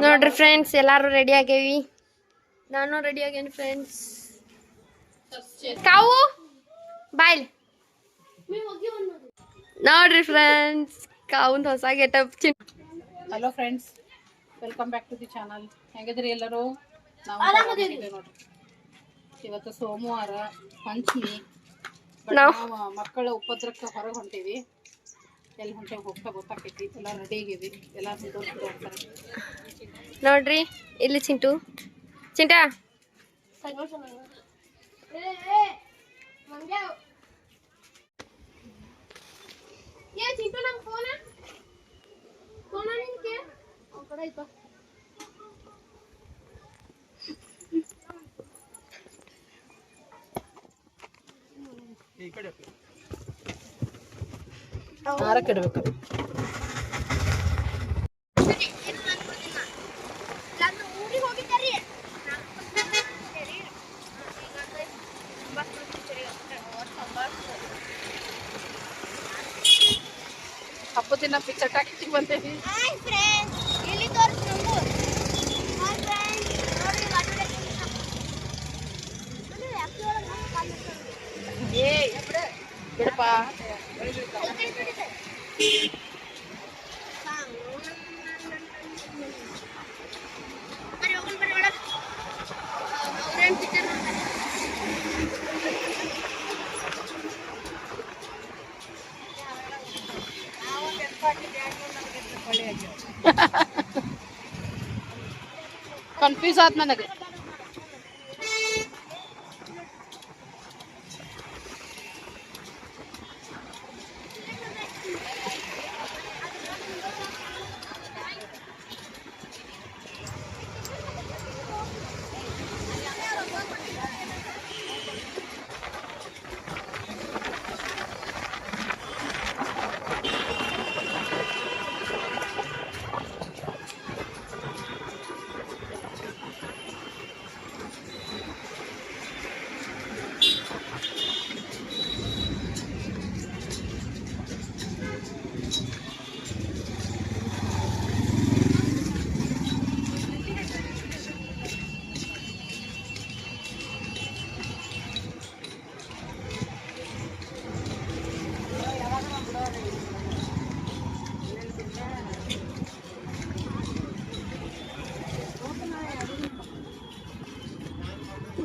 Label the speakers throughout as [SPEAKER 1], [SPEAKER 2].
[SPEAKER 1] ನೋಡ್ರಿ ಫ್ರೆಂಡ್ಸ್ ಎಲ್ಲಾರು ರೆಡಿ ಆಗೇವಿ? ನಾನು ರೆಡಿ ಆಗೇನಿ ಫ್ರೆಂಡ್ಸ್ ಕಾವು? ಬಾಯ್ ನೋಡ್ರಿ ಫ್ರೆಂಡ್ಸ್ ಕಾವುಂದು ಹೊಸ ಗೆಟಪ್ ಚಿನ್ನ
[SPEAKER 2] hello friends welcome back to the channel ಹೆಂಗಿದ್ರಿ ಎಲ್ಲರೂ? ನಾವು ನೋಡ್ರಿ. ಇವತ್ತು ಸೋಮವಾರ ಪಂಚಮಿ.
[SPEAKER 1] ನಾವು-
[SPEAKER 2] ನಾವು ಮಕ್ಕಳ ಉಪದ್ರಕ್ಕೆ ಹೊರಗೆ ಹೊಂಟೀವಿ.
[SPEAKER 1] ನೋಡ್ರಿ ಇಲ್ಲಿ ಚಿಂಟು. ಚಿಂಟ.
[SPEAKER 2] ಹಾರಕ್ಕೆ ಇಡ್ಬೇಕು ಹಬ್ಬದ ದಿನ ಪಿಚ್ಚರ್ ಟಾಕಿಗೆ ಬಂದೇವಿ ಕನ್ಫ್ಯೂಸ್ ಆದ್ ನನಗೆ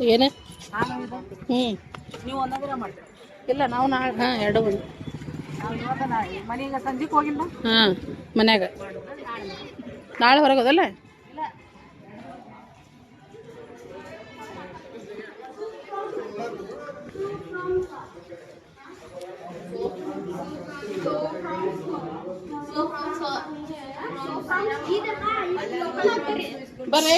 [SPEAKER 2] ಏನೇ ಹ್ಞೂ
[SPEAKER 3] ನೀವು ಒಂದೊಂದಿನ ಮಾಡ್ತೀರಿ
[SPEAKER 2] ಇಲ್ಲ ನಾವು ನಾಳೆ ಹಾಂ ಎರಡು ಒಂದು
[SPEAKER 3] ಮನೆಗೆ ಸಂಜೆಗೆ ಹೋಗಿಲ್ಲ
[SPEAKER 2] ಹಾಂ ಮನ್ಯಾಗ ನಾಳೆ ಹೊರಗೋದಲ್ಲ ಬರ್ರಿ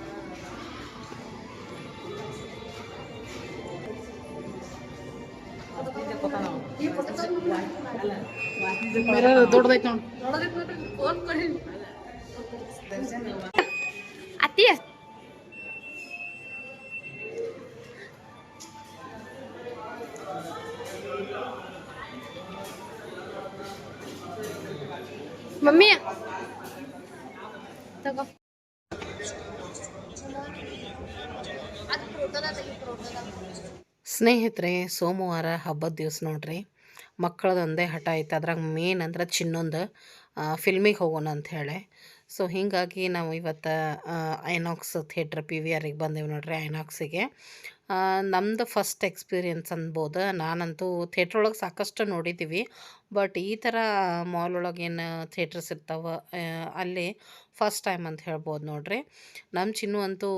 [SPEAKER 2] ದೊಡ್ಡದೈತೆ ನೋಡಿ.
[SPEAKER 1] ಅತ್ತಿ.
[SPEAKER 2] ಸ್ನೇಹಿತರೆ, ಸೋಮವಾರ ಹಬ್ಬದ ದಿವಸ ನೋಡ್ರಿ. ಮಕ್ಕಳದೊಂದೇ ಹಠ ಐತೆ. ಅದ್ರಾಗ ಮೇನ್ ಅಂದ್ರೆ ಚಿನ್ನೊಂದು ಫಿಲ್ಮಿಗೆ ಹೋಗೋಣ ಅಂತ ಹೇಳಿ. ಸೊ ಹೀಗಾಗಿ ನಾವು ಇವತ್ತು ಐನಾಕ್ಸ್ ಥಿಯೇಟ್ರ್ ಪಿ ವಿ ಆರಿಗೆ ಬಂದೇವೆ ನೋಡ್ರಿ ಐನಾಕ್ಸಿಗೆ ನಮ್ಮದು ಫಸ್ಟ್ ಎಕ್ಸ್ಪೀರಿಯನ್ಸ್ ಅನ್ಬೋದು. ನಾನಂತೂ ಥಿಯೇಟ್ರ್ ಒಳಗೆ ಸಾಕಷ್ಟು ನೋಡಿದ್ದೀವಿ ಬಟ್ ಈ ಥರ ಮಾಲ್ ಒಳಗೆ ಏನು ಥಿಯೇಟ್ರಸ್ ಇರ್ತಾವೆ ಅಲ್ಲಿ ಫಸ್ಟ್ ಟೈಮ್ ಅಂತ ಹೇಳ್ಬೋದು ನೋಡ್ರಿ. ನಮ್ಮ ಚಿನ್ನು ಅಂತೂ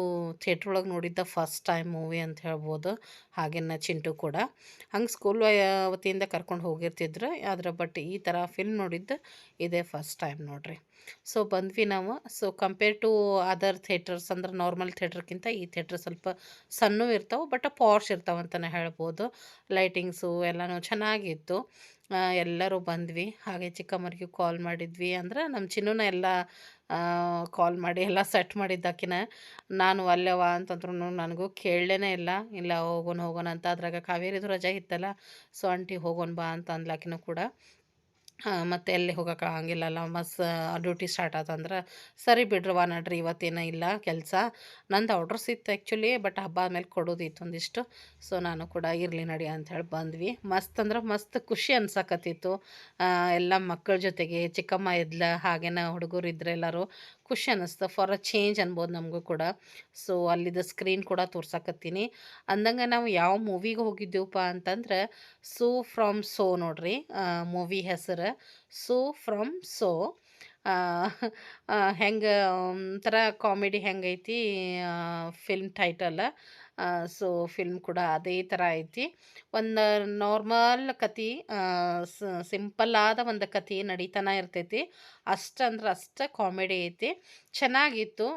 [SPEAKER 2] ಥಿಯೇಟ್ರ್ ಒಳಗೆ ನೋಡಿದ್ದ ಫಸ್ಟ್ ಟೈಮ್ ಮೂವಿ ಅಂತ ಹೇಳ್ಬೋದು. ಹಾಗೆನ್ನ ಚಿಂಟು ಕೂಡ. ಹಂಗೆ ಸ್ಕೂಲ್ ವತಿಯಿಂದ ಕರ್ಕೊಂಡು ಹೋಗಿರ್ತಿದ್ರು. ಆದ್ರೆ ಬಟ್ ಈ ಥರ ಫಿಲ್ಮ್ ನೋಡಿದ್ದು ಇದೇ ಫಸ್ಟ್ ಟೈಮ್ ನೋಡ್ರಿ. ಸೊ ಬಂದ್ವಿ ನಾವು. So compare to other theatres ಅಂದ್ರೆ ನಾರ್ಮಲ್ ಥಿಯೇಟರ್ಗಿಂತ ಈ ಥಿಯೇಟ್ರ್ ಸ್ವಲ್ಪ ಸಣ್ಣ ಇರ್ತಾವೆ ಬಟ್ ಪಾರ್ಶ್ ಇರ್ತಾವೆ ಅಂತಲೇ ಹೇಳ್ಬೋದು. ಲೈಟಿಂಗ್ಸು ಎಲ್ಲನೂ ಚೆನ್ನಾಗಿತ್ತು. ಎಲ್ಲರೂ ಬಂದ್ವಿ. ಹಾಗೆ ಚಿಕ್ಕಮ್ಮರಿಗೆ ಕಾಲ್ ಮಾಡಿದ್ವಿ. ಅಂದ್ರೆ ನಮ್ಮ ಚಿನ್ನೂನ ಎಲ್ಲ ಕಾಲ್ ಮಾಡಿ ಎಲ್ಲ ಸೆಟ್ ಮಾಡಿದ್ದಾಕಿನ ನಾನು ಅಲ್ಲೇವ ಅಂತಂದ್ರೂ ನನಗೂ ಕೇಳಲೇ ಇಲ್ಲ. ಇಲ್ಲ, ಹೋಗೋಣ ಹೋಗೋಣ ಅಂತ. ಅದ್ರಾಗ ಕಾವೇರಿದು ರಜೆ ಇತ್ತಲ್ಲ, ಸೊ, ಆಂಟಿ, ಹೋಗೋಣ ಬಾ ಅಂತ ಅಂದ್ಲಾಕಿನೂ ಕೂಡ. ಮತ್ತು ಎಲ್ಲಿ ಹೋಗೋಕೆ ಆಗಂಗಿಲ್ಲಲ್ಲ ಮಸ್ ಡ್ಯೂಟಿ ಸ್ಟಾರ್ಟ್ ಆತಂದ್ರೆ ಸರಿ ಬಿಡ್ರವ್ವ ನಡ್ರಿ, ಇವತ್ತೇನ ಇಲ್ಲ ಕೆಲಸ. ನಂದು ಆರ್ಡ್ರಸ್ ಇತ್ತು ಆ್ಯಕ್ಚುಲಿ ಬಟ್ ಹಬ್ಬ ಆದ್ಮೇಲೆ ಕೊಡೋದಿತ್ತು ಒಂದಿಷ್ಟು ಸೊ ನಾನು ಕೂಡ ಇರಲಿ ನಡಿ ಅಂಥೇಳಿ ಬಂದ್ವಿ. ಮಸ್ತ್ ಅಂದ್ರೆ ಮಸ್ತ್ ಖುಷಿ ಅನ್ಸಕತ್ತಿತ್ತು. ಎಲ್ಲ ಮಕ್ಕಳ ಜೊತೆಗೆ ಚಿಕ್ಕಮ್ಮ ಇದ್ಲ, ಹಾಗೇನ ಹುಡುಗರು ಇದ್ರೆ ಎಲ್ಲರೂ ಖುಷಿ ಅನ್ನಿಸ್ತು. ಫಾರ್ ಅ ಚೇಂಜ್ ಅನ್ಬೋದು ನಮಗೂ ಕೂಡ. ಸೊ ಅಲ್ಲಿದ್ದ ಸ್ಕ್ರೀನ್ ಕೂಡ ತೋರ್ಸಕತ್ತೀನಿ. ಅಂದಂಗೆ ನಾವು ಯಾವ ಮೂವಿಗೆ ಹೋಗಿದ್ದೀವಪ್ಪ ಅಂತಂದ್ರೆ ಸೋ ಫ್ರಮ್ ಸೋ ನೋಡ್ರಿ. ಮೂವಿ ಹೆಸರು. ಸೋ ಫ್ರಮ್ ಸೋ ಹೆಂಗೆ, ಒಂಥರ ಕಾಮಿಡಿ ಹೆಂಗೈತಿ ಫಿಲ್ಮ್ ಟೈಟಲ್ ಸೊ, ಫಿಲ್ಮ್ ಕೂಡ ಅದೇ ಥರ ಐತಿ. ಒಂದು ನಾರ್ಮಲ್ ಕತೆ ಸಿಂಪಲ್ ಆದ ಒಂದು ಕತೆ ನಡೀತಾನೆ ಇರ್ತೈತಿ. ಅಷ್ಟಂದ್ರೆ ಅಷ್ಟು ಕಾಮಿಡಿ ಐತಿ. ಚೆನ್ನಾಗಿತ್ತು.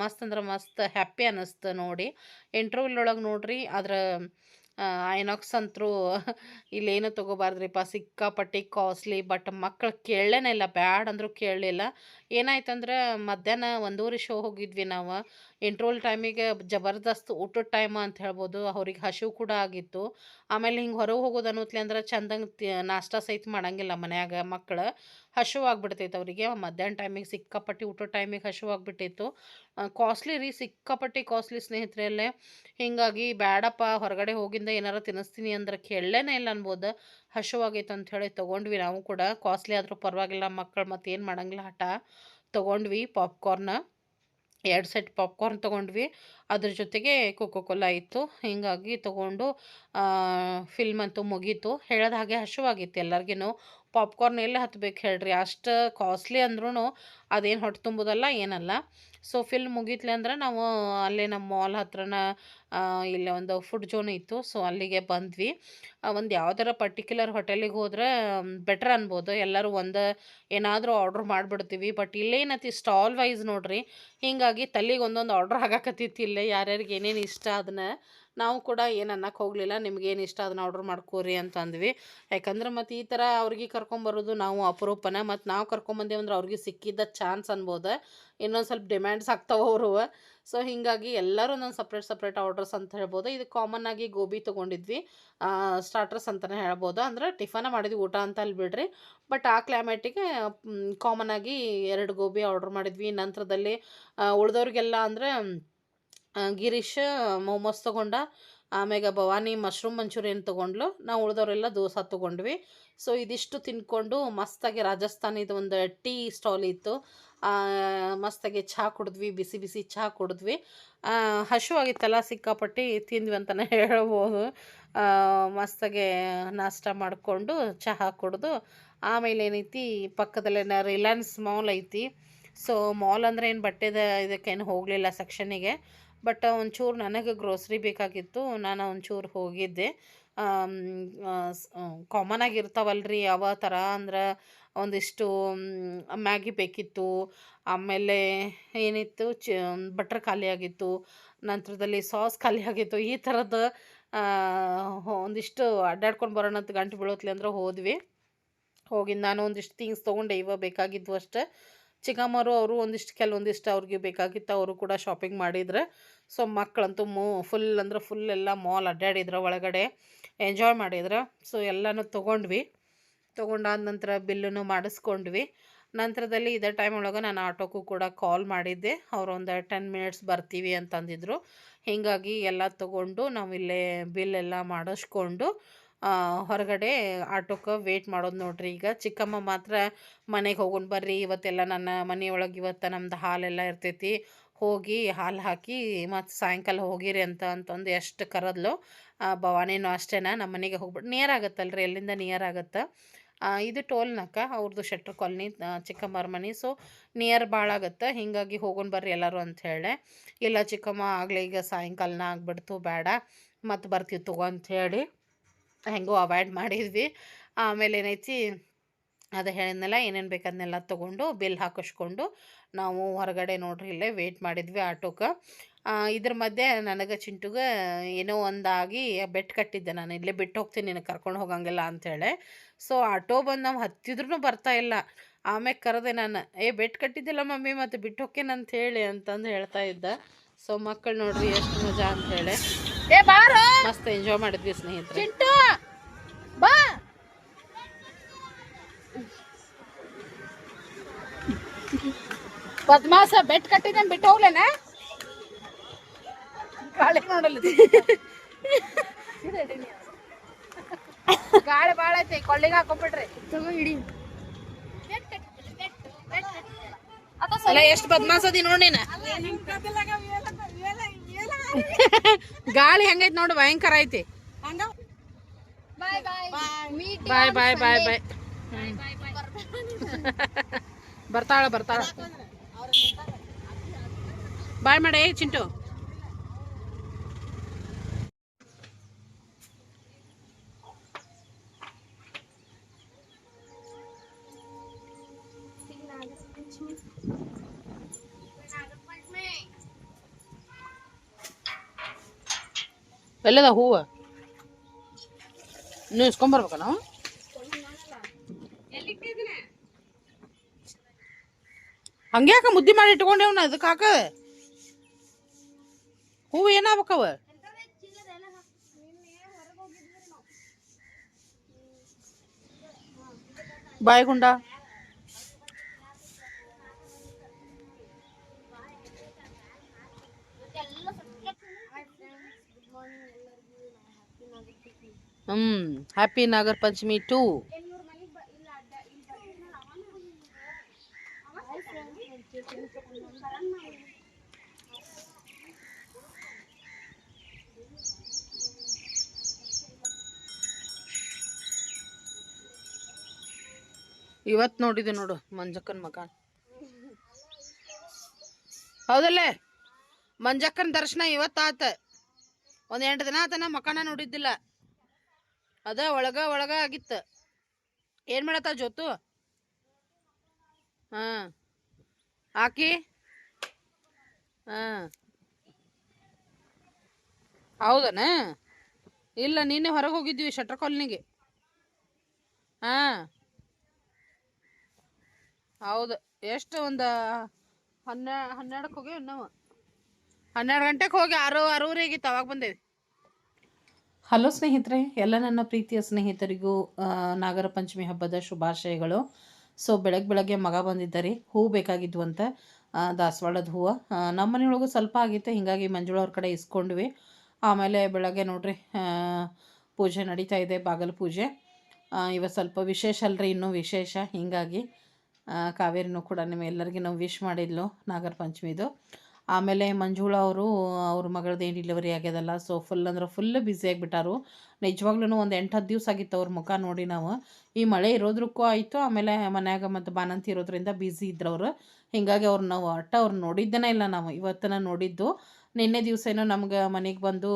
[SPEAKER 2] ಮಸ್ತ್ ಅಂದ್ರೆ ಮಸ್ತ್ ಹ್ಯಾಪಿ ಅನ್ನಿಸ್ತು ನೋಡಿ. ಇಂಟರ್ವ್ಯೂಲ್ ಒಳಗೆ ನೋಡ್ರಿ ಅದ್ರ ಐನಾಕ್ಸ್ ಅಂತರೂ ಇಲ್ಲೇನು ತೊಗೋಬಾರ್ದ್ರಿಪ್ಪ ಸಿಕ್ಕಾಪಟ್ಟಿ ಕಾಸ್ಟ್ಲಿ, ಬಟ್ ಮಕ್ಕಳು ಕೇಳಲೇನೇ ಇಲ್ಲ. ಬ್ಯಾಡ್ ಅಂದರೂ ಕೇಳಲಿಲ್ಲ. ಏನಾಯ್ತಂದ್ರೆ ಮಧ್ಯಾಹ್ನ ಒಂದೂವರೆ ಶೋ ಹೋಗಿದ್ವಿ ನಾವು. ಇಂಟ್ರೋಲ್ ಟೈಮಿಗೆ ಜಬರ್ದಸ್ತ್ ಊಟದ ಟೈಮ್ ಅಂತ ಹೇಳ್ಬೋದು, ಅವ್ರಿಗೆ ಹಸಿವು ಕೂಡ ಆಗಿತ್ತು. ಆಮೇಲೆ ಹಿಂಗೆ ಹೊರಗೆ ಹೋಗೋದು ಅನ್ನೋತ್ಲೆ ಅಂದ್ರೆ ಚಂದಂಗೆ ನಾಷ್ಟ ಸಹಿತ ಮಾಡಂಗಿಲ್ಲ ಮನ್ಯಾಗ ಮಕ್ಕಳು ಹಸಿವು ಆಗಿಬಿಡ್ತೈತೆ ಅವರಿಗೆ. ಮಧ್ಯಾಹ್ನ ಟೈಮಿಗೆ ಸಿಕ್ಕಾಪಟ್ಟಿ ಊಟದ ಟೈಮಿಗೆ ಹಸಿವು ಆಗಿಬಿಟ್ಟಿತ್ತು. ಕಾಸ್ಟ್ಲಿ ರೀ, ಸಿಕ್ಕಾಪಟ್ಟಿ ಕಾಸ್ಟ್ಲಿ ಸ್ನೇಹಿತರಲ್ಲೇ. ಹೀಗಾಗಿ ಬ್ಯಾಡಪ್ಪ, ಹೊರಗಡೆ ಹೋಗಿಂದ ಏನಾರು ತಿನ್ನಿಸ್ತೀನಿ ಅಂದ್ರೆ ಕೇಳಲೇನೇ ಇಲ್ಲ ಅನ್ಬೋದು. ಹಸಿವಾಗೈತೆ ಅಂತ ಹೇಳಿ ತೊಗೊಂಡ್ವಿ ನಾವು ಕೂಡ. ಕಾಸ್ಟ್ಲಿ ಆದರೂ ಪರವಾಗಿಲ್ಲ ಮಕ್ಕಳು ಮತ್ತೇನು ಮಾಡಂಗಿಲ್ಲ, ಹಠ. ತೊಗೊಂಡ್ವಿ ಪಾಪ್ಕಾರ್ನ ಎರಡು ಸೆಟ್ ಪಾಪ್ಕಾರ್ನ್ ತೊಗೊಂಡ್ವಿ. ಅದ್ರ ಜೊತೆಗೆ ಕೋಕೋ ಕೋಲಾ ಇತ್ತು. ಹೀಗಾಗಿ ತೊಗೊಂಡು ಫಿಲ್ಮ್ ಅಂತೂ ಮುಗೀತು. ಹೇಳೋದು ಹಾಗೆ ಹಶುವಾಗಿತ್ತು ಎಲ್ಲರಿಗೂ ಪಾಪ್ಕಾರ್ನ್ ಎಲ್ಲ ಹತ್ಬೇಕು ಹೇಳ್ರಿ? ಅಷ್ಟು ಕಾಸ್ಟ್ಲಿ ಅಂದ್ರೂ ಅದೇನು ಹೊಟ್ಟೆ ತುಂಬೋದಲ್ಲ, ಏನಲ್ಲ. ಸೊ, ಫಿಲ್ಮ್ ಮುಗೀತ್ಲೆ ಅಂದ್ರೆ ನಾವು ಅಲ್ಲೇ ನಮ್ಮ ಮಾಲ್ ಹತ್ರನ ಇಲ್ಲೇ ಒಂದು ಫುಡ್ ಜೋನ್ ಇತ್ತು. ಸೊ ಅಲ್ಲಿಗೆ ಬಂದ್ವಿ. ಒಂದು ಯಾವ್ದಾರ ಪರ್ಟಿಕ್ಯುಲರ್ ಹೋಟೆಲಿಗೆ ಹೋದ್ರೆ ಬೆಟ್ರ್ ಅನ್ಬೋದು. ಎಲ್ಲರೂ ಒಂದು ಏನಾದರೂ ಆರ್ಡ್ರ್ ಮಾಡಿಬಿಡ್ತೀವಿ. ಬಟ್ ಇಲ್ಲೇನತಿ ಸ್ಟಾಲ್ ವೈಸ್ ನೋಡ್ರಿ, ಹೀಗಾಗಿ ತಲೆಗೆ ಒಂದೊಂದು ಆರ್ಡ್ರ್ ಆಗಾಕತ್ತಿತ್ತು ಇಲ್ಲೇ. ಯಾರ್ಯಾರಿಗೆ ಏನೇನು ಇಷ್ಟ ಅದನ್ನ ನಾವು ಕೂಡ ಏನು ಅನ್ನಕ್ಕೆ ಹೋಗಲಿಲ್ಲ. ನಿಮ್ಗೇನು ಇಷ್ಟ ಅದನ್ನ ಆರ್ಡ್ರ್ ಮಾಡ್ಕೋರಿ ಅಂತ ಅಂದ್ವಿ. ಯಾಕಂದ್ರೆ ಮತ್ತು ಈ ಥರ ಅವ್ರಿಗೆ ಕರ್ಕೊಂಬರೋದು ನಾವು ಅಪರೂಪನ. ಮತ್ತು ನಾವು ಕರ್ಕೊಂಬಂದೇವಂದ್ರೆ ಅವ್ರಿಗೆ ಸಿಕ್ಕಿದ್ದ ಚಾನ್ಸ್ ಅನ್ಬೋದು. ಇನ್ನೊಂದು ಸ್ವಲ್ಪ ಡಿಮ್ಯಾಂಡ್ಸ್ ಆಗ್ತಾವೆ ಅವರು. ಸೊ, ಹೀಗಾಗಿ ಎಲ್ಲರೂ ಒಂದೊಂದು ಸಪ್ರೇಟ್ ಸಪ್ರೇಟ್ ಆರ್ಡರ್ಸ್ ಅಂತ ಹೇಳ್ಬೋದು. ಇದು ಕಾಮನ್ ಆಗಿ ಗೋಬಿ ತೊಗೊಂಡಿದ್ವಿ. ಸ್ಟಾರ್ಟರ್ಸ್ ಅಂತಲೇ ಹೇಳ್ಬೋದು. ಅಂದ್ರೆ ಟಿಫನ್ ಮಾಡಿದ್ವಿ ಊಟ ಅಂತ ಅಲ್ಲಿ ಬಿಡ್ರಿ. ಬಟ್ ಆ ಕ್ಲೈಮೇಟಿಗೆ ಕಾಮನ್ ಆಗಿ ಎರಡು ಗೋಬಿ ಆರ್ಡರ್ ಮಾಡಿದ್ವಿ. ನಂತರದಲ್ಲಿ ಉಳಿದವ್ರಿಗೆಲ್ಲ ಅಂದರೆ ಗಿರೀಶ್, ಮೋಮೋಸ್ ತೊಗೊಂಡ ಆಮ್ಯಾಗ ಭವಾನಿ ಮಶ್ರೂಮ್ ಮಂಚೂರಿಯನ್ ತೊಗೊಂಡ್ಲು. ನಾವು ಉಳಿದವರೆಲ್ಲ ದೋಸೆ ತೊಗೊಂಡ್ವಿ. ಸೊ ಇದಿಷ್ಟು ತಿನ್ಕೊಂಡು ಮಸ್ತಾಗಿ ರಾಜಸ್ಥಾನಿದು ಒಂದು ಟೀ ಸ್ಟಾಲ್ ಇತ್ತು. ಮಸ್ತಾಗಿ ಚಹಾ ಕುಡಿದ್ವಿ, ಬಿಸಿ ಬಿಸಿ ಚಹಾ ಕುಡಿದ್ವಿ. ತಲ ಸಿಕ್ಕಾಪಟ್ಟಿ ತಿಂದ್ವಿ ಅಂತಲೇ ಹೇಳ್ಬೋದು. ಮಸ್ತಾಗೆ ನಾಷ್ಟ ಮಾಡಿಕೊಂಡು ಚಹಾ ಕುಡಿದು. ಆಮೇಲೆ ಏನೈತಿ, ಪಕ್ಕದಲ್ಲೇ ರಿಲಯನ್ಸ್ ಮಾಲ್ ಐತಿ. ಸೊ ಮಾಲ್ ಅಂದರೆ ಏನು ಬಟ್ಟೆದ ಇದಕ್ಕೇನು ಹೋಗಲಿಲ್ಲ ಸೆಕ್ಷನಿಗೆ ಬಟ್ ಒಂಚೂರು ನನಗೆ ಗ್ರೋಸರಿ ಬೇಕಾಗಿತ್ತು, ನಾನು ಒಂಚೂರು ಹೋಗಿದ್ದೆ. ಕಾಮನ್ ಆಗಿರ್ತಾವಲ್ರಿ ಯಾವ ಥರ ಅಂದ್ರೆ ಒಂದಿಷ್ಟು ಮ್ಯಾಗಿ ಬೇಕಿತ್ತು, ಆಮೇಲೆ ಏನಿತ್ತು, ಚ ಬಟ್ರ್ ಖಾಲಿ ಆಗಿತ್ತು, ನಂತರದಲ್ಲಿ ಸಾಸ್ ಖಾಲಿ ಆಗಿತ್ತು, ಈ ಥರದ ಒಂದಿಷ್ಟು ಅಡ್ಡಾಡ್ಕೊಂಡು ಬರೋಣ ಅಂತ ಗಂಟು ಬೀಳೋತ್ಲಿ ಅಂದ್ರೆ ಹೋದ್ವಿ. ಹೋಗಿ ನಾನು ಒಂದಿಷ್ಟು ಥಿಂಗ್ಸ್ ತೊಗೊಂಡೆ, ಇವ ಬೇಕಾಗಿದ್ವು ಅಷ್ಟೇ. ಚಿಕ್ಕಮ್ಮರು ಅವರು ಒಂದಿಷ್ಟು ಕೆಲವೊಂದಿಷ್ಟು ಅವ್ರಿಗೆ ಬೇಕಾಗಿತ್ತು, ಅವರು ಕೂಡ ಶಾಪಿಂಗ್ ಮಾಡಿದರೆ. ಸೊ ಮಕ್ಕಳಂತೂ ಮೂ ಫುಲ್ ಅಂದ್ರೆ ಫುಲ್ ಎಲ್ಲ ಮಾಲ್ ಅಡ್ಡಾಡಿದ್ರು ಒಳಗಡೆ ಎಂಜಾಯ್ ಮಾಡಿದ್ರು. ಸೊ ಎಲ್ಲನೂ ತೊಗೊಂಡ್ವಿ. ತೊಗೊಂಡಾದ ನಂತರ ಬಿಲ್ಲನ್ನು ಮಾಡಿಸ್ಕೊಂಡ್ವಿ. ನಂತರದಲ್ಲಿ ಇದೇ ಟೈಮ್ ಒಳಗೆ ನಾನು ಆಟೋಕ್ಕೂ ಕೂಡ ಕಾಲ್ ಮಾಡಿದ್ದೆ. ಅವರು ಒಂದು ಟೆನ್ ಮಿನಿಟ್ಸ್ ಬರ್ತೀವಿ ಅಂತಂದಿದ್ರು. ಹೀಗಾಗಿ ಎಲ್ಲ ತೊಗೊಂಡು ಇಲ್ಲೇ ಬಿಲ್ ಎಲ್ಲ ಮಾಡಿಸ್ಕೊಂಡು ಹೊರಗಡೆ ಆಟೋಕ್ಕೆ ವೇಟ್ ಮಾಡೋದು ನೋಡ್ರಿ. ಈಗ ಚಿಕ್ಕಮ್ಮ ಮಾತ್ರ ಮನೆಗೆ ಹೋಗೋಣ ಬರ್ರಿ. ಇವತ್ತೆಲ್ಲ ನನ್ನ ಮನೆಯೊಳಗೆ ಇವತ್ತು ನಮ್ದು ಹಾಲೆಲ್ಲ ಇರ್ತೈತಿ. ಹೋಗಿ ಹಾಲು ಹಾಕಿ ಮತ್ತು ಸಾಯಂಕಾಲ ಹೋಗಿರಿ ಅಂತ ಅಂತಂದು ಎಷ್ಟು ಕರೆದ್ಲು. ಭವಾನಿನೂ ಅಷ್ಟೇನಾ ನಮ್ಮ ಮನೆಗೆ ಹೋಗ್ಬಿಟ್ಟು ನಿಯರ್ ಆಗುತ್ತಲ್ರಿ, ಎಲ್ಲಿಂದ ನಿಯರ್ ಆಗುತ್ತೆ. ಇದು ಟೋಲ್ನಕ್ಕ ಅವ್ರದ್ದು ಶೆಟ್ರ್ ಕಾಲನಿ ಚಿಕ್ಕಮ್ಮರ ಮನೆ. ಸೊ ನಿಯರ್ ಭಾಳ ಆಗುತ್ತೆ. ಹೀಗಾಗಿ ಹೋಗೋಣ ಬರ್ರಿ ಎಲ್ಲರೂ ಅಂತ ಹೇಳಿ ಇಲ್ಲ ಚಿಕ್ಕಮ್ಮ ಆಗಲೇ ಈಗ ಸಾಯಂಕಾಲನ ಆಗ್ಬಿಡ್ತು ಬೇಡ ಮತ್ತು ಬರ್ತೀವಿ ತಗೋ ಅಂತ ಹೇಳಿ. ಹೆಂಗೋ ಅವಾಯ್ಡ್ ಮಾಡಿದ್ವಿ. ಆಮೇಲೆ ಏನೈತಿ, ಅದು ಹೇಳಿದ್ನೆಲ್ಲ, ಏನೇನು ಬೇಕು ಅದನ್ನೆಲ್ಲ ತೊಗೊಂಡು ಬಿಲ್ ಹಾಕಿಸ್ಕೊಂಡು ನಾವು ಹೊರಗಡೆ ನೋಡ್ರಿ ಇಲ್ಲೇ ವೇಟ್ ಮಾಡಿದ್ವಿ ಆಟೋಕ್ಕೆ ಇದ್ರ ಮಧ್ಯೆ ನನಗೆ ಚಿಂಟುಗೆ ಏನೋ ಒಂದಾಗಿ ಬೆಟ್ ಕಟ್ಟಿದ್ದೆ ನಾನು, ಇಲ್ಲೇ ಬಿಟ್ಟು ಹೋಗ್ತೀನಿ ನಿನಗೆ ಕರ್ಕೊಂಡು ಹೋಗಂಗಿಲ್ಲ ಅಂಥೇಳಿ ಸೊ ಆಟೋ ಬಂದು ನಾವು ಹತ್ತಿದ್ರೂ ಬರ್ತಾ ಇಲ್ಲ. ಆಮೇಲೆ ಕರೆದೆ ನಾನು, ಏ, ಬೆಟ್ ಕಟ್ಟಿದ್ದಿಲ್ಲ ಮಮ್ಮಿ, ಮತ್ತು ಬಿಟ್ಟು ಹೋಕ್ಕೇನೆ ಅಂತ ಹೇಳಿ ಅಂತಂದು ಹೇಳ್ತಾ ಇದ್ದ. ಸೊ ಮಕ್ಕಳು ನೋಡ್ರಿ ಎಷ್ಟು ಮಜಾ ಅಂತ ಹೇಳಿ.
[SPEAKER 1] ಏ ಬಾರೋ.
[SPEAKER 2] ಮಸ್ತ್ ಎಂಜಾಯ್ ಮಾಡಿದ್ವಿ ಸ್ನೇಹಿತರೆ.
[SPEAKER 1] ಚಿಂಟು ಬಾ.
[SPEAKER 3] ಪದ್ಮಾಸ ಬೆಟ್ ಕಟ್ಟಿದ್ದೆ ಬಿಟ್ಟು ಹೋಗ್ಲೇನ? ಗಾಳಿ ನೋಡಲ್ಲ ಗಾಳಿ ಭಾಳ ಐತಿ ಕೊಳ್ಳಿಗೆ ಹಾಕೊಂಡ್ಬಿಟ್ರಿ
[SPEAKER 1] ತಗೋ ಹಿಡಿ.
[SPEAKER 2] ಅಲ್ಲ ಎಷ್ಟು ಬದ್ಮಾಸದಿ ನೋಡಿ ನೀನು. ಗಾಳಿ ಹೆಂಗೈತಿ ನೋಡು ಭಯಂಕರ ಐತಿ.
[SPEAKER 1] ಬಾಯ್ ಬಾಯ್ ಮೀಟ್
[SPEAKER 2] ಬಾಯ್ ಬಾಯ್ ಬಾಯ್ ಬಾಯ್ ಬರ್ತಾಳ ಬರ್ತಾಳ. ಬಾಯ್ ಮಾಡೆ ಚಿಂಟು. ಎಲ್ಲದ ಹೂವು? ನೀವು ಇಸ್ಕೊಂಬರ್ಬೇಕ ನಾವು ಹಂಗೆ ಹಂಗ್ಯಾಕ ಮುದ್ದೆ ಮಾಡಿ ಇಟ್ಕೊಂಡೇವ್ನ ಅದಕ್ಕೆ ಹಾಕ? ಹೂವು ಏನಾಗ್ಬೇಕವ ಬಾಯಿಗುಂಡ hmm happy Nagara Panchami too ಇವತ್ತು ನೋಡಿದೆ ನೋಡು ಮಂಜಕ್ಕನ ಮಗ. ಹೌದಲ್ಲೇ? ಮಂಜಕ್ಕನ ದರ್ಶನ ಇವತ್ತಾತ. ಒಂದ್ ಎಂಟು ದಿನ ಆತನ ಮಕಾನ ನೋಡಿದ್ದಿಲ್ಲ. ಅದ ಒಳಗ ಒಳಗ ಆಗಿತ್ತ. ಏನ್ ಮಾಡತ್ತ ಜೋತು? ಹಾ. ಹಾಕಿ ಹಾ. ಹೌದನ? ಇಲ್ಲ ನೀನೆ ಹೊರಗೆ ಹೋಗಿದ್ವಿ ಶಟರ್ ಕಾಲನಿಗೆ ಹಾ. ಹೌದು, ಎಷ್ಟು ಒಂದು ಹನ್ನೆ ಹನ್ನೆರಡಕ್ಕೆ ಹೋಗಿ ನಾವು ಹನ್ನೆರಡು ಗಂಟೆಗೆ ಹೋಗಿ ಆರು ಆರೂವರೆ ಆಗಿತ್ತು ಅವಾಗ ಬಂದೇವಿ. ಹಲೋ ಸ್ನೇಹಿತರೆ, ಎಲ್ಲ ನನ್ನ ಪ್ರೀತಿಯ ಸ್ನೇಹಿತರಿಗೂ ನಾಗರ ಪಂಚಮಿ ಹಬ್ಬದ ಶುಭಾಶಯಗಳು. ಸೊ ಬೆಳಗ್ಗೆ ಬೆಳಗ್ಗೆ ಮಗ ಬಂದಿದ್ದಾರೆ, ಹೂ ಬೇಕಾಗಿದ್ವು ಅಂತ ದಾಸವಾಳದ ಹೂವು. ನಮ್ಮ ಮನೆಯೊಳಗೂ ಸ್ವಲ್ಪ ಆಗಿತ್ತು, ಹೀಗಾಗಿ ಮಂಜುಳವ್ರ ಕಡೆ ಇಸ್ಕೊಂಡ್ವಿ. ಆಮೇಲೆ ಬೆಳಗ್ಗೆ ನೋಡ್ರಿ ಪೂಜೆ ನಡೀತಾ ಇದೆ, ಬಾಗಲ ಪೂಜೆ. ಇವತ್ತು ಸ್ವಲ್ಪ ವಿಶೇಷ ಅಲ್ರಿ, ಇನ್ನೂ ವಿಶೇಷ. ಹೀಗಾಗಿ ಕಾವೇರಿನೂ ಕೂಡ ನಿಮ್ಮ ಎಲ್ಲರಿಗೂ ನಾವು ವಿಶ್ ಮಾಡಿದ್ಲು ನಾಗರ ಪಂಚಮಿದು ಆಮೇಲೆ ಮಂಜುಳ ಅವರು, ಅವ್ರ ಮಗಳದ್ದು ಏನು ಡಿಲಿವರಿ ಆಗ್ಯದಲ್ಲ ಸೊ ಫುಲ್ ಅಂದ್ರೆ ಫುಲ್ ಬ್ಯುಸಿ ಆಗಿಬಿಟ್ಟಾರು. ನಿಜವಾಗ್ಲೂ ಒಂದು ಎಂಟು ಹತ್ತು ದಿವಸ ಆಗಿತ್ತು ಅವ್ರ ಮುಖ ನೋಡಿ ನಾವು. ಈ ಮಳೆ ಇರೋದ್ರಕ್ಕೂ ಆಯಿತು, ಆಮೇಲೆ ಮನ್ಯಾಗ ಮತ್ತು ಬಾನಂತಿ ಇರೋದ್ರಿಂದ ಬ್ಯುಸಿ ಇದ್ರು ಹೀಗಾಗಿ ಅವ್ರು ನಾವು ಒಟ್ಟು ಅವ್ರು ನೋಡಿದ್ದೇನೆ ಇಲ್ಲ ನಾವು, ಇವತ್ತನ ನೋಡಿದ್ದು. ನಿನ್ನೆ ದಿವಸ ಏನೋ ನಮ್ಗೆ ಮನೆಗೆ ಬಂದು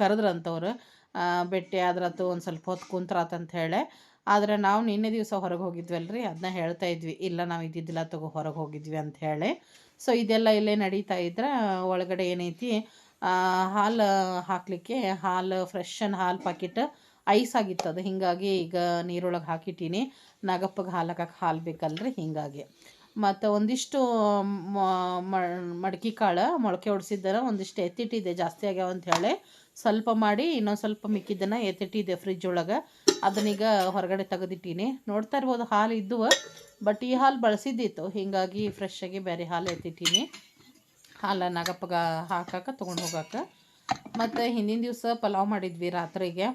[SPEAKER 2] ಕರೆದ್ರಂತವ್ರು. ಭೇಟಿ ಆದ್ರತು ಒಂದು ಸ್ವಲ್ಪ ಹೊತ್ತು ಕುಂತ್ರಾತಂತ ಹೇಳಿ. ಆದರೆ ನಾವು ನಿನ್ನೆ ದಿವಸ ಹೊರಗೆ ಹೋಗಿದ್ವಲ್ರಿ ಅದನ್ನ ಹೇಳ್ತಾ ಇದ್ವಿ, ಇಲ್ಲ ನಾವು ಇದ್ದಿದ್ದಿಲ್ಲ ತಗೋ ಹೊರಗೆ ಹೋಗಿದ್ವಿ ಅಂತ ಹೇಳಿ. ಸೊ ಇದೆಲ್ಲ ಇಲ್ಲೇ ನಡೀತಾ ಇದ್ರೆ, ಒಳಗಡೆ ಏನೈತಿ ಹಾಲು ಹಾಕಲಿಕ್ಕೆ, ಹಾಲು ಫ್ರೆಶ್ ಹಾಲು ಪಾಕಿಟ್ ಐಸ್ ಆಗಿತ್ತು ಅದು. ಹಿಂಗಾಗಿ ಈಗ ನೀರೊಳಗೆ ಹಾಕಿಟ್ಟೀನಿ. ನಾಗಪ್ಪಗೆ ಹಾಲು ಹಾಕಕ್ಕೆ ಹಾಲು ಬೇಕಲ್ರಿ, ಹಿಂಗಾಗಿ. ಮತ್ತು ಒಂದಿಷ್ಟು ಮ- ಮ- ಕಾಳು ಮೊಳಕೆ ಹೊಡ್ಸಿದ್ದನ ಒಂದಿಷ್ಟು ಎತ್ತಿಟ್ಟಿದೆ, ಜಾಸ್ತಿ ಆಗ್ಯಾವ ಅಂತ ಹೇಳಿ. ಸ್ವಲ್ಪ ಮಾಡಿ, ಇನ್ನೊಂದು ಸ್ವಲ್ಪ ಮಿಕ್ಕಿದ್ದನ್ನು ಎತ್ತಿಟ್ಟಿದೆ ಫ್ರಿಜ್ ಒಳಗೆ. ಅದನ್ನೀಗ ಹೊರಗಡೆ ತೆಗೆದಿಟ್ಟೀನಿ. ನೋಡ್ತಾ ಇರ್ಬೋದು, ಹಾಲು ಇದ್ದುವ ಬಟ್ ಈ ಹಾಲು ಬಳಸಿದ್ದಿತ್ತು. ಹೀಗಾಗಿ ಫ್ರೆಶ್ ಆಗಿ ಬೇರೆ ಹಾಲು ಎತ್ತಿಟ್ಟೀನಿ. ಹಾಲು ನಾಗಪ್ಪಗ ಹಾಕಕ್ಕೆ ತೊಗೊಂಡು ಹೋಗಕ್ಕೆ ಮತ್ತು ಹಿಂದಿನ ದಿವಸ ಪಲಾವ್ ಮಾಡಿದ್ವಿ ರಾತ್ರಿಗೆ.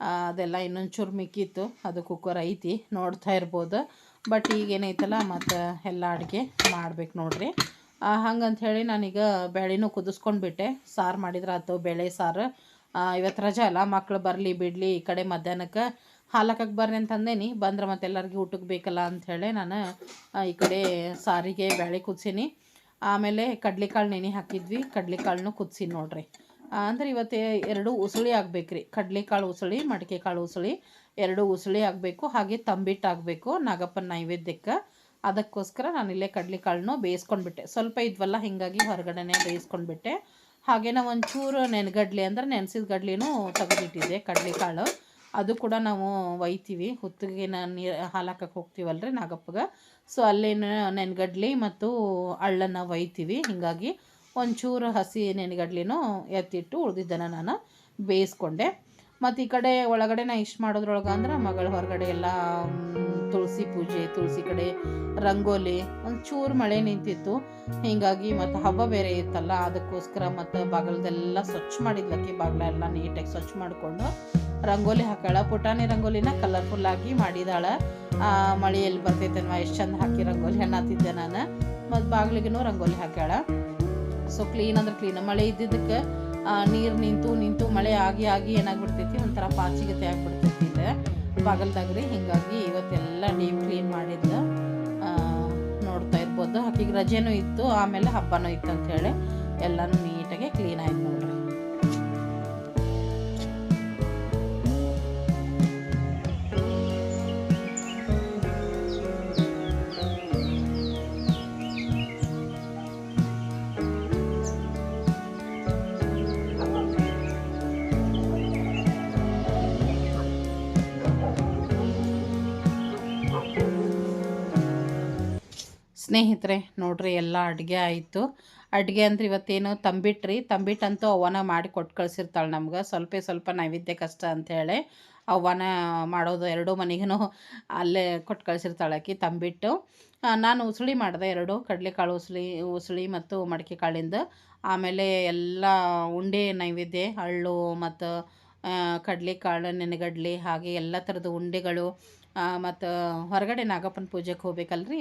[SPEAKER 2] ಅದೆಲ್ಲ ಅದೆಲ್ಲ ಇನ್ನೊಂಚೂರು ಮಿಕ್ಕಿತ್ತು. ಅದು ಕುಕ್ಕರ್ ಐತಿ, ನೋಡ್ತಾ ಇರ್ಬೋದು. ಬಟ್ ಈಗ ಏನೈತಲ್ಲ, ಮತ್ತು ಎಲ್ಲ ಅಡುಗೆ ಮಾಡ್ಬೇಕು ನೋಡ್ರಿ. ಹಂಗಂತ ಹೇಳಿ ನಾನೀಗ ಬೇಳೆನೂ ಕುದಿಸ್ಕೊಂಡ್ಬಿಟ್ಟೆ ಸಾರು ಮಾಡಿದ್ರೆ ಆತು ಬೇಳೆ ಸಾರು. ಇವತ್ತು ರಜೆ ಅಲ್ಲ, ಮಕ್ಳು ಬರಲಿ, ಬಿಡಲಿ ಈ ಕಡೆ ಮಧ್ಯಾಹ್ನಕ್ಕೆ. ಹಾಲಕ್ಕೆ ಬರ್ರಿ ಅಂತಂದೇನಿ. ಬಂದ್ರೆ ಮತ್ತೆ ಎಲ್ಲರಿಗೂ ಊಟಕ್ಕೆ ಬೇಕಲ್ಲ ಅಂಥೇಳಿ ನಾನು ಈ ಕಡೆ ಸಾರಿಗೆ ಬೇಳೆ ಕುದಿಸೀನಿ. ಆಮೇಲೆ ಕಡ್ಲೆಕಾಳು ನೆನೆ ಹಾಕಿದ್ವಿ. ಕಡ್ಲೆಕಾಳನ್ನು ಕುದಿಸಿ ನೋಡ್ರಿ. ಅಂದರೆ ಇವತ್ತು ಎರಡು ಉಸುಳಿ ಆಗಬೇಕ್ರಿ. ಕಡ್ಲೆ ಕಾಳು ಉಸುಳಿ ಮಡಿಕೆ ಕಾಳು ಉಸುಳಿ, ಎರಡು ಉಸುಳಿ ಆಗಬೇಕು. ಹಾಗೆ ತಂಬಿಟ್ಟು ಆಗಬೇಕು ನಾಗಪ್ಪನ ನೈವೇದ್ಯಕ್ಕೆ. ಅದಕ್ಕೋಸ್ಕರ ನಾನು ಇಲ್ಲೇ ಕಡ್ಲೆಕಾಳನ್ನು ಬೇಯಿಸ್ಕೊಂಡ್ಬಿಟ್ಟೆ. ಸ್ವಲ್ಪ ಇದ್ವಲ್ಲ ಹೀಗಾಗಿ ಹೊರಗಡೆನೇ ಬೇಯಿಸ್ಕೊಂಡ್ಬಿಟ್ಟೆ. ಹಾಗೇನ ಒಂಚೂರು ನೆನೆಗಡ್ಲೆ ಅಂದ್ರೆ ನೆನೆಸಿದ ಗಡ್ಲಿನೂ ತೆಗೆದಿಟ್ಟಿದ್ದೆ ಕಡ್ಲೆಕಾಳು. ಅದು ಕೂಡ ನಾವು ಒಯ್ತೀವಿ. ಹುತ್ತಿಗೆ ನೀರು ಹಾಲು ಹಾಕಕ್ಕೆ ರೀ ನಾಗಪ್ಪಗೆ. ಸೊ ಅಲ್ಲೇನು ನೆನಗಡ್ಲಿ ಮತ್ತು ಅಳ್ಳನ್ನು ಒಯ್ತೀವಿ. ಹೀಗಾಗಿ ಒಂಚೂರು ಹಸಿ ನೆನಗಡ್ಲಿನೂ ಎತ್ತಿಟ್ಟು ಉಳ್ದಿದ್ದನ್ನು ನಾನು ಬೇಯಿಸ್ಕೊಂಡೆ. ಮತ್ತು ಈ ಕಡೆ ಒಳಗಡೆ ನಾ ಇಷ್ಟು ಮಾಡೋದ್ರೊಳಗೆ ಅಂದ್ರೆ ಮಗಳ ಹೊರಗಡೆ ಎಲ್ಲ ತುಳಸಿ ಪೂಜೆ, ತುಳಸಿ ಕಡೆ, ರಂಗೋಲಿ ಒಂಚೂರು ಮಳೆ ನಿಂತಿತ್ತು. ಹೀಗಾಗಿ ಮತ್ತು ಹಬ್ಬ ಬೇರೆ ಇತ್ತಲ್ಲ, ಅದಕ್ಕೋಸ್ಕರ ಮತ್ತು ಬಾಗಲದೆಲ್ಲ ಸ್ವಚ್ಛ ಮಾಡಿದ್ಲಕ್ಕಿ ಬಾಗಿಲ ಎಲ್ಲ ನೀಟಾಗಿ ಸ್ವಚ್ಛ ಮಾಡಿಕೊಂಡು ರಂಗೋಲಿ ಹಾಕಾಳ. ಪುಟಾಣಿ ರಂಗೋಲಿನ ಕಲರ್ಫುಲ್ ಆಗಿ ಮಾಡಿದಾಳ. ಆ, ಮಳೆ ಎಲ್ಲಿ ಬರ್ತೈತೆ ಅನ್ನೋ ಎಷ್ಟು ಚಂದ ಹಾಕಿ ರಂಗೋಲಿ ಹಣ್ಣಾತಿದ್ದೆ ನಾನು. ಮತ್ತು ಬಾಗಿಲಿಗೂ ರಂಗೋಲಿ ಹಾಕ್ಯಾಳ. ಸೊ ಕ್ಲೀನ್ ಅಂದ್ರೆ ಕ್ಲೀನ್ ಮಳೆ ಇದ್ದಿದ್ದಕ್ಕೆ ನೀರು ನಿಂತು ನಿಂತು ಮಳೆ ಆಗಿ ಆಗಿ ಏನಾಗ್ಬಿಡ್ತೈತಿ? ಒಂಥರ ಪಾಚಿಗತೆ ಆಗ್ಬಿಡ್ತೈತಿ ಇದೆ. ಬಾಗಲ್ದಾಗ ರೀ ಹಿಂಗಾಗಿ ಇವತ್ತೆಲ್ಲ ಡೀಪ್ ಕ್ಲೀನ್ ಮಾಡಿದ್ದ. ನೋಡ್ತಾ ಇರ್ಬೋದು. ಆಕಿಗೆ ರಜೆನೂ ಇತ್ತು ಆಮೇಲೆ ಹಬ್ಬನೂ ಇತ್ತು ಅಂತ ಹೇಳಿ ಎಲ್ಲನೂ ನೀಟಾಗಿ ಕ್ಲೀನ್ ಆಯ್ತು ನೋಡ್ರಿ. ಸ್ನೇಹಿತರೆ, ನೋಡ್ರಿ ಎಲ್ಲ ಅಡುಗೆ ಆಯಿತು. ಅಡುಗೆ ಅಂದ್ರೆ ಇವತ್ತೇನು ತಂಬಿಟ್ರಿ ತಂಬಿಟ್ಟಂತೂ ಅವನ ಮಾಡಿ ಕೊಟ್ಟು ಕಳ್ಸಿರ್ತಾಳೆ ನಮ್ಗೆ. ಸ್ವಲ್ಪ ಸ್ವಲ್ಪ ನೈವೇದ್ಯ ಕಷ್ಟ ಅಂಥೇಳಿ ಅವನ ಮಾಡೋದು ಎರಡೂ ಮನೆಗೂ ಅಲ್ಲೇ ಕೊಟ್ಟು ಕಳಿಸಿರ್ತಾಳೆ ಆಕಿ ತಂಬಿಟ್ಟು. ನಾನು ಉಸುಳಿ ಮಾಡಿದೆ ಎರಡು, ಕಡಲೆಕಾಳು ಉಸುಳಿ ಉಸುಳಿ ಮತ್ತು ಮಡಿಕೆ ಕಾಳಿಂದ. ಆಮೇಲೆ ಎಲ್ಲ ಉಂಡೆ ನೈವೇದ್ಯ, ಹಳ್ಳು ಮತ್ತು ಕಡಲೆಕಾಳು, ನೆನೆಗಡ್ಲೆ, ಹಾಗೆ ಎಲ್ಲ ಥರದ ಉಂಡೆಗಳು ಮತ್ತು ಹೊರಗಡೆ ನಾಗಪ್ಪನ ಪೂಜೆಗೆ ಹೋಗ್ಬೇಕಲ್ರಿ.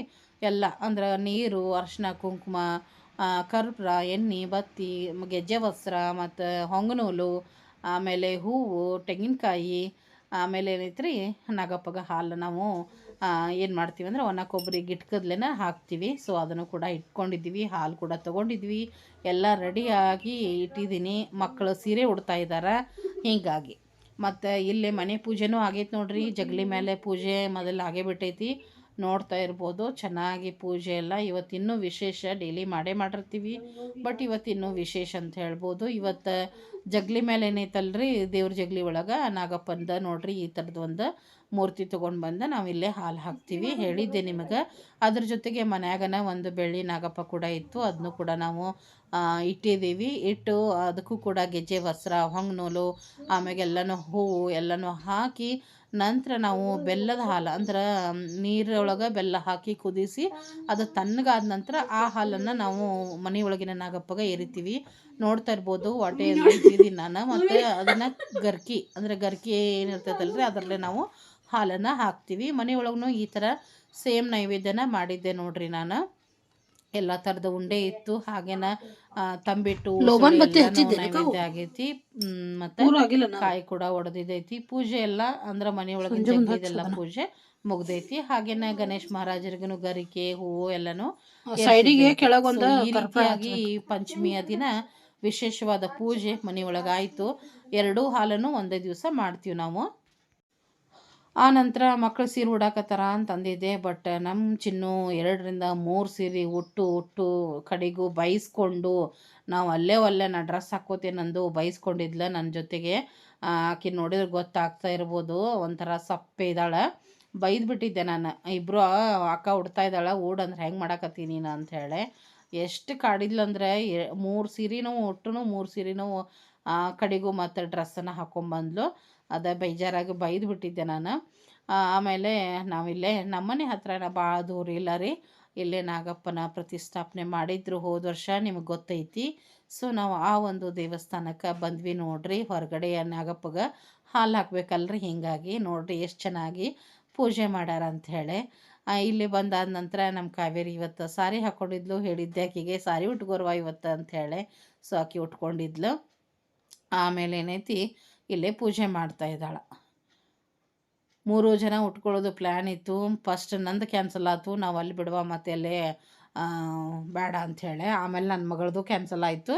[SPEAKER 2] ಎಲ್ಲ ಅಂದ್ರೆ ನೀರು ಅರಿಶಿನ ಕುಂಕುಮ ಕರ್ಪೂರ, ಎಣ್ಣೆ, ಬತ್ತಿ, ಗೆಜ್ಜೆ ವಸ್ತ್ರ ಮತ್ತು ಹೊಂಗನೂಲು, ಆಮೇಲೆ ಹೂವು, ತೆಂಗಿನಕಾಯಿ, ಆಮೇಲೆ ಏನೈತ್ರಿ ನಾಗಪ್ಪಗೆ ಹಾಲು ನಾವು ಏನು ಮಾಡ್ತೀವಿ ಅಂದ್ರೆ ಒಣ ಕೊಬ್ಬರಿ ಗಿಟ್ಕದ್ಲೇನ ಹಾಕ್ತೀವಿ. ಸೊ ಅದನ್ನು ಕೂಡ ಇಟ್ಕೊಂಡಿದ್ದೀವಿ, ಹಾಲು ಕೂಡ ತೊಗೊಂಡಿದ್ವಿ ಎಲ್ಲ ರೆಡಿಯಾಗಿ ಇಟ್ಟಿದ್ದೀನಿ. ಮಕ್ಕಳು ಸೀರೆ ಉಡ್ತಾ ಇದ್ದಾರೆ. ಹೀಗಾಗಿ ಮತ್ತು ಇಲ್ಲೇ ಮನೆ ಪೂಜೆನೂ ಆಗೈತೆ ನೋಡಿರಿ. ಜಗಲಿ ಮೇಲೆ ಪೂಜೆ ಮೊದಲು ಆಗೇ ಬಿಟ್ಟೈತಿ. ನೋಡ್ತಾ ಇರ್ಬೋದು. ಚೆನ್ನಾಗಿ ಪೂಜೆ ಎಲ್ಲ ಇವತ್ತಿನ್ನೂ ವಿಶೇಷ ಡೈಲಿ ಮಾಡೇ ಮಾಡಿರ್ತೀವಿ. ಬಟ್ ಇವತ್ತಿನ್ನೂ ವಿಶೇಷ ಅಂತ ಹೇಳ್ಬೋದು. ಇವತ್ತು ಜಗ್ಲಿ ಮೇಲೆ ಏನೈತಲ್ರಿ? ದೇವ್ರ ಜಗ್ಲಿ ಒಳಗೆ ನಾಗಪ್ಪಂದ ನೋಡ್ರಿ, ಈ ಥರದ್ದು ಒಂದು ಮೂರ್ತಿ ತೊಗೊಂಡು ಬಂದು ನಾವು ಇಲ್ಲೇ ಹಾಲು ಹಾಕ್ತೀವಿ. ಹೇಳಿದ್ದೆ ನಿಮಗೆ. ಅದ್ರ ಜೊತೆಗೆ ಮನ್ಯಾಗನ ಒಂದು ಬೆಳ್ಳಿ ನಾಗಪ್ಪ ಕೂಡ ಇತ್ತು. ಅದನ್ನು ಕೂಡ ನಾವು ಇಟ್ಟಿದ್ದೀವಿ. ಇಟ್ಟು ಅದಕ್ಕೂ ಕೂಡ ಗೆಜ್ಜೆ, ವಸ್ತ್ರ, ಹೊಂಗ್ನೂಲು ಆಮೇಲೆ ಎಲ್ಲನೂ ಹೂವು ಎಲ್ಲನೂ ಹಾಕಿ ನಂತರ ನಾವು ಬೆಲ್ಲದ ಹಾಲು ಅಂದ್ರೆ ನೀರೊಳಗೆ ಬೆಲ್ಲ ಹಾಕಿ ಕುದಿಸಿ ಅದು ತಣ್ಣಗಾದ ನಂತರ ಆ ಹಾಲನ್ನು ನಾವು ಮನೆಯೊಳಗಿನ ನಾಗಪ್ಪಗೆ ಎರಿತೀವಿ ನೋಡ್ತಾ ಇರ್ಬೋದು ಇದ್ದೀನಿ ನಾನು ಮತ್ತು ಅದನ್ನು ಗರ್ಕಿ, ಅಂದರೆ ಗರ್ಕಿ ಏನಿರ್ತೈತಲ್ರಿ ಅದರಲ್ಲೇ ನಾವು ಹಾಲನ್ನು ಹಾಕ್ತೀವಿ. ಮನೆಯೊಳಗೂ ಈ ಥರ ಸೇಮ್ ನೈವೇದ್ಯನ ಮಾಡಿದ್ದೆ ನೋಡ್ರಿ ನಾನು. ಎಲ್ಲ ತರದ ಉಂಡೆ ಇತ್ತು ಹಾಗೇನ ತಂಬಿಟ್ಟು ಆಗೈತಿ. ಮತ್ತೆ ಕಾಯಿ ಕೂಡ ಒಡೆದಿದೈತಿ ಪೂಜೆ ಎಲ್ಲ ಅಂದ್ರ ಮನೆಯೊಳಗೆ ಇದೆಲ್ಲ ಪೂಜೆ ಮುಗ್ದೈತಿ. ಹಾಗೇನ ಗಣೇಶ್ ಮಹಾರಾಜರಿಗೂ ಗರಿಕೆ ಹೂವು ಎಲ್ಲಾನು
[SPEAKER 1] ಸೈಡಿಗೆ. ಕೆಳಗೊಂದು
[SPEAKER 2] ಈ ರೀತಿಯಾಗಿ ಪಂಚಮಿಯ ದಿನ ವಿಶೇಷವಾದ ಪೂಜೆ ಮನೆಯೊಳಗಾಯ್ತು ಎರಡೂ ಹಾಲನ್ನು ಒಂದೇ ದಿವಸ ಮಾಡ್ತೀವಿ ನಾವು. ಆ ನಂತರ ಮಕ್ಕಳು ಸೀರೆ ಉಡಾಕತ್ತಾರ ಅಂತ ಅಂದಿದ್ದೆ ಬಟ್ ನಮ್ಮ ಚಿನ್ನು ಎರಡರಿಂದ ಮೂರು ಸೀರೆ ಉಟ್ಟು ಉಟ್ಟು ಕಡೆಗೂ ಬೈಸ್ಕೊಂಡು ನಾವು ಅಲ್ಲೇ ಅಲ್ಲೇ ನಾ ಡ್ರೆಸ್ ಹಾಕೋತೇನಂದು ಬೈಸ್ಕೊಂಡಿದ್ಲ ನನ್ನ ಜೊತೆಗೆ. ಆಕೆ ನೋಡಿದ್ರೆ ಗೊತ್ತಾಗ್ತಾ ಇರ್ಬೋದು, ಒಂಥರ ಸಪ್ಪೆ ಇದ್ದಾಳೆ ಬೈದ್ಬಿಟ್ಟಿದ್ದೆ ನಾನು ಇಬ್ಬರು ಅಕ್ಕ ಉಡ್ತಾ ಇದ್ದಾಳೆ ಅಂದ್ರೆ ಹೆಂಗೆ ಮಾಡಾಕತ್ತೀನಿ ನೀನು ಅಂಥೇಳಿ ಎಷ್ಟು ಕಾಡಿದ್ಲಂದ್ರೆ ಮೂರು ಸೀರೆನೂ ಉಟ್ಟು ಮೂರು ಸೀರೆನೂ ಕಡೆಗೂ ಮತ್ತು ಡ್ರೆಸ್ಸನ್ನು ಹಾಕೊಂಬಂದ್ಲು. ಅದ ಬೇಜಾರಾಗಿ ಬೈದು ಬಿಟ್ಟಿದ್ದೆ ನಾನು. ಆಮೇಲೆ ನಾವಿಲ್ಲೇ ನಮ್ಮನೆ ಹತ್ರನ ಭಾಳ ದೂರ ಇಲ್ಲ ರೀ. ಇಲ್ಲೇ ನಾಗಪ್ಪನ ಪ್ರತಿಷ್ಠಾಪನೆ ಮಾಡಿದ್ರು ಹೋದ ವರ್ಷ, ನಿಮಗೆ ಗೊತ್ತೈತಿ. ಸೊ, ನಾವು ಆ ಒಂದು ದೇವಸ್ಥಾನಕ್ಕೆ ಬಂದ್ವಿ ನೋಡ್ರಿ. ಹೊರಗಡೆ ನಾಗಪ್ಪಗೆ ಹಾಲು ಹಾಕ್ಬೇಕಲ್ರಿ, ಹಿಂಗಾಗಿ ನೋಡ್ರಿ ಎಷ್ಟು ಚೆನ್ನಾಗಿ ಪೂಜೆ ಮಾಡ್ಯಾರ ಅಂಥೇಳಿ ಇಲ್ಲಿ ಬಂದಾದ ನಂತರ ನಮ್ಮ ಕಾವೇರಿ ಇವತ್ತು ಸಾರಿ ಹಾಕ್ಕೊಂಡಿದ್ಲು ಹೇಳಿದ್ದೆ ಆಕಿಗೆ, ಸಾರಿ ಉಟ್ಕೋರ್ವ ಇವತ್ತು ಅಂಥೇಳಿ ಸೊ, ಆಕಿ ಉಟ್ಕೊಂಡಿದ್ಲು. ಆಮೇಲೆ ಏನೈತಿ ಇಲ್ಲೇ ಪೂಜೆ ಮಾಡ್ತಾ ಇದ್ದಾಳೆ. ಮೂರು ಜನ ಉಟ್ಕೊಳ್ಳೋದು ಪ್ಲ್ಯಾನ್ ಇತ್ತು. ಫಸ್ಟ್ ನಂದು ಕ್ಯಾನ್ಸಲ್ ಆಯಿತು ನಾವು ಅಲ್ಲಿ ಬಿಡುವ ಮತ್ತೆ ಅಲ್ಲೇ ಬೇಡ ಅಂಥೇಳಿ ಆಮೇಲೆ ನನ್ನ ಮಗಳದು ಕ್ಯಾನ್ಸಲ್ ಆಯಿತು.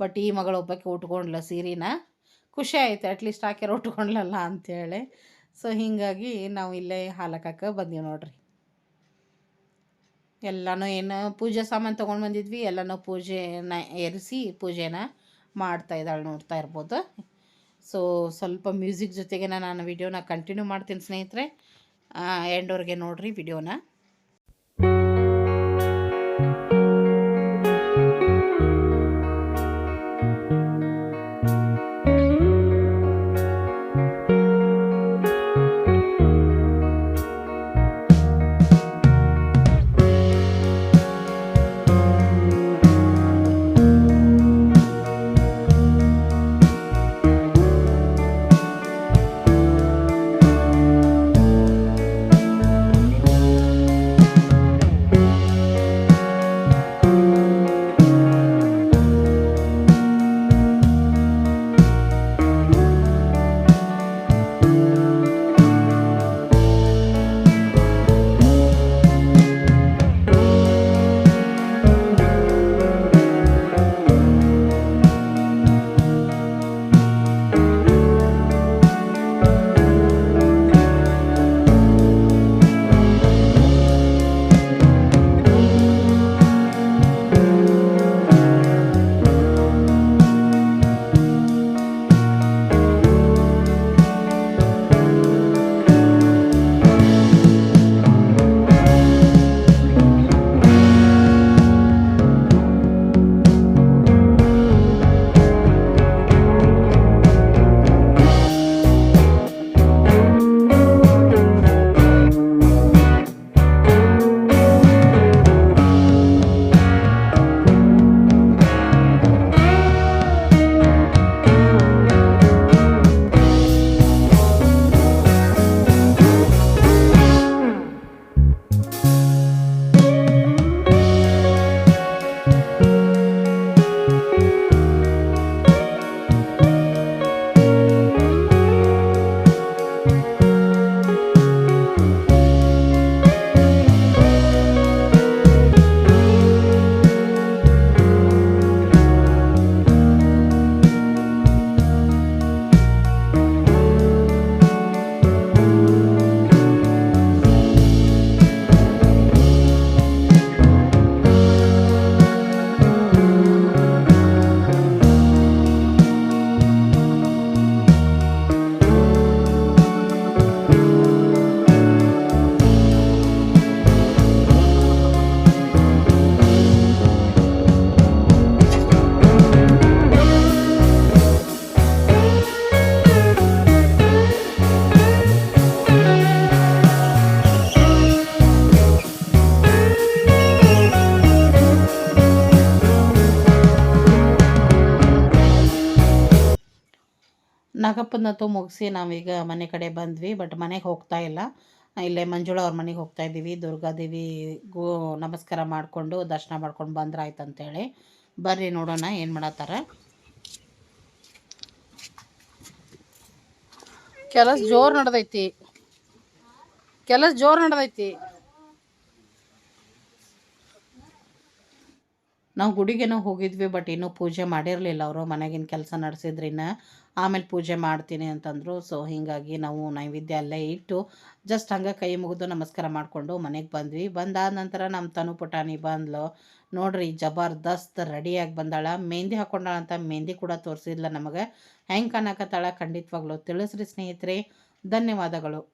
[SPEAKER 2] ಬಟ್ ಈ ಮಗಳು ಒಬ್ಬಕ್ಕೆ ಉಟ್ಕೊಂಡ್ಲ ಸೀರೆನ. ಖುಷಿ ಆಯಿತು. ಅಟ್ಲೀಸ್ಟ್ ಹಾಕ್ಯಾರ ಉಟ್ಕೊಂಡ್ಲಲ್ಲ ಅಂಥೇಳಿ ಸೊ ಹೀಗಾಗಿ ನಾವು ಇಲ್ಲೇ ಹಾಲಕ್ಕ ಬಂದೀವಿ ನೋಡ್ರಿ. ಎಲ್ಲನೂ ಏನು ಪೂಜೆ ಸಾಮಾನು ತೊಗೊಂಡು ಬಂದಿದ್ವಿ. ಎಲ್ಲನೂ ಪೂಜೆನ ಎರಿಸಿ ಪೂಜೆನ ಮಾಡ್ತಾ ಇದ್ದಾಳೆ ನೋಡ್ತಾ ಇರ್ಬೋದು. ಸೊ ಸ್ವಲ್ಪ ಮ್ಯೂಸಿಕ್ ಜೊತೆಗೆ ನಾನು ವಿಡಿಯೋನ ಕಂಟಿನ್ಯೂ ಮಾಡ್ತೀನಿ ಸ್ನೇಹಿತರೆ. ಎಂಡೋರಿಗೆ ನೋಡಿರಿ ವಿಡಿಯೋನ ನಾಗಪ್ಪನಂತೂ ಮುಗಿಸಿ ನಾವೀಗ ಮನೆ ಕಡೆ ಬಂದ್ವಿ ಬಟ್ ಮನೆಗೆ ಹೋಗ್ತಾ ಇಲ್ಲ. ಇಲ್ಲೇ ಮಂಜುಳಾ ಅವ್ರ ಮನೆಗೆ ಹೋಗ್ತಾ ಇದ್ದೀವಿ. ದುರ್ಗಾದೇವಿಗೂ ನಮಸ್ಕಾರ ಮಾಡಿಕೊಂಡು ದರ್ಶನ ಮಾಡ್ಕೊಂಡು ಬಂದ್ರೆ ಆಯ್ತು ಅಂತೇಳಿ. ಬರ್ರಿ ನೋಡೋಣ ಏನು ಮಾಡತ್ತಾರ. ಕೆಲಸ ಜೋರು ನಡೆದೈತಿ. ಕೆಲಸ ಜೋರು ನಡೆದೈತಿ. ನಾವು ಗುಡಿಗೇನೋ ಹೋಗಿದ್ವಿ ಬಟ್ ಇನ್ನೂ ಪೂಜೆ ಮಾಡಿರಲಿಲ್ಲ ಅವರು. ಮನೆಗಿನ ಕೆಲಸ ನಡೆಸಿದ್ರಿನ್ನ ಆಮೇಲೆ ಪೂಜೆ ಮಾಡ್ತೀನಿ ಅಂತಂದರು. ಸೊ ಹೀಗಾಗಿ ನಾವು ನೈವೇದ್ಯ ಅಲ್ಲೇ ಇಟ್ಟು ಜಸ್ಟ್ ಹಂಗೆ ಕೈ ಮುಗಿದು ನಮಸ್ಕಾರ ಮಾಡಿಕೊಂಡು ಮನೆಗೆ ಬಂದ್ವಿ. ಬಂದಾದ ನಂತರ ನಮ್ಮ ತನು ಪುಟಾಣಿ ಬಂದ್ಲು. ನೋಡ್ರಿ ಜಬರ್ದಸ್ತ್ ರೆಡಿಯಾಗಿ ಬಂದಾಳ. ಮೆಹಂದಿ ಹಾಕೊಂಡಾಳ ಅಂತ ಮೆಹಂದಿ ಕೂಡ ತೋರಿಸಿದ್ಲ ನಮಗೆ. ಹೆಂಗೆ ಕಾಣಕತ್ತಾಳ ಖಂಡಿತವಾಗ್ಲೂ. ತಿಳಿಸ್ರಿ ಸ್ನೇಹಿತರೆ. ಧನ್ಯವಾದಗಳು.